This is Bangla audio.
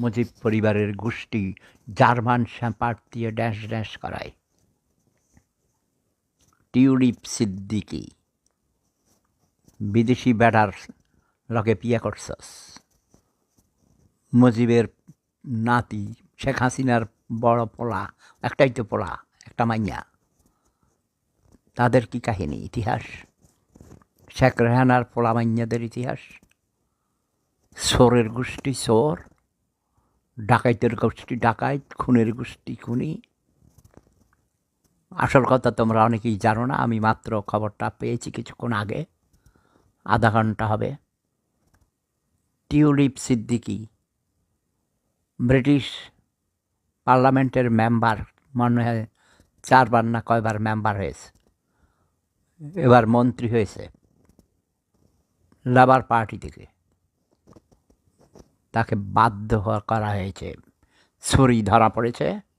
মুজিব পরিবারের গোষ্ঠী জার্মান শ্যাম্পার দিয়ে ড্যাশ ড্যাশ করায়। টিউলিপ সিদ্দিকি, বিদেশি ব্যাটার লগে বিয়ে করছস। মুজিবের নাতি শেখ হাসিনার বড় পোলা, একটাই তো পোলা, একটা মাইয়া। তাদের কি কাহিনী, ইতিহাস? শেখ রেহানার পোলা মাইয়াদের ইতিহাস? সোরের গোষ্ঠী সোর? ডাকাইতের গোষ্ঠী, ডাকাইত, খুনের গোষ্ঠী, খুনি। আসল কথা তোমরা অনেকেই জানো না, আমি মাত্র খবরটা পেয়েছি কিছুক্ষণ আগে। আধা ঘণ্টা হবে। টিউলিপ সিদ্দিকি, ব্রিটিশ পার্লামেন্টের মেম্বার, মনে হয় চারবার না কয়বার মেম্বার হয়েছে। এবার মন্ত্রী হয়েছে, লেবার পার্টি থেকে। তাকে বাধ্য করা হয়েছে। ছুরি ধরা পড়েছে।